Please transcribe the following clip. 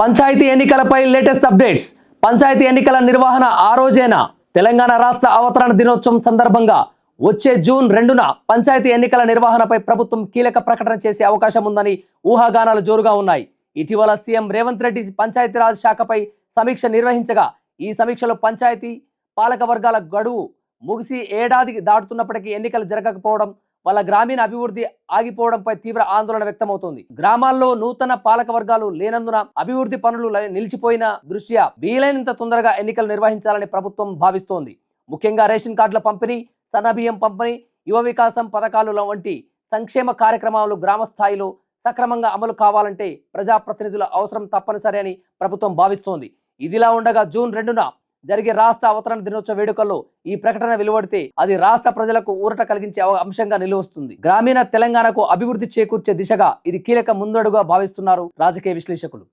పంచాయతీ ఎన్నికలపై latest updates. Panchayat ఎన్నికల నిర్వహణ ఆ రోజేనా? తెలంగాణ రాష్ట్ర అవతరణ దినోత్సవం సందర్భంగా వచ్చే జూన్ రెండున పంచాయతీ ఎన్నికల నిర్వహణపై ప్రభుత్వం కీలక ప్రకటన చేసే అవకాశం ఉందని ఊహాగానాలు జోరుగా ఉన్నాయి. ఇటీవల సీఎం రేవంత్ రెడ్డి పంచాయతీరాజ్ శాఖపై సమీక్ష నిర్వహించగా ఈ సమీక్షలో పంచాయతీ పాలక వర్గాల గడువు ముగిసి ఏడాదికి దాటుతున్నప్పటికీ ఎన్నికలు జరగకపోవడం వాళ్ళ గ్రామీణ అభివృద్ధి ఆగిపోవడంపై తీవ్ర ఆందోళన వ్యక్తమవుతోంది. గ్రామాల్లో నూతన పాలక వర్గాలు లేనందున అభివృద్ధి పనులు నిలిచిపోయిన దృష్ట్యా వీలైనంత తొందరగా ఎన్నికలు నిర్వహించాలని ప్రభుత్వం భావిస్తోంది. ముఖ్యంగా రేషన్ కార్డుల పంపిణీ సన్నబియ్యం పంపిణీ యువ వికాసం పథకాలు వంటి సంక్షేమ కార్యక్రమాలు గ్రామ స్థాయిలో సక్రమంగా అమలు కావాలంటే ప్రజాప్రతినిధుల అవసరం తప్పనిసరి అని ప్రభుత్వం భావిస్తోంది. ఇదిలా ఉండగా జూన్ రెండున జరిగే రాష్ట్ర అవతరణ దినోత్సవ వేడుకల్లో ఈ ప్రకటన వెలువడితే అది రాష్ట్ర ప్రజలకు ఊరట కలిగించే అవ- అంశంగా నిలువస్తుంది. గ్రామీణ తెలంగాణకు అభివృద్ధి చేకూర్చే దిశగా ఇది కీలక ముందడుగా భావిస్తున్నారు రాజకీయ విశ్లేషకులు.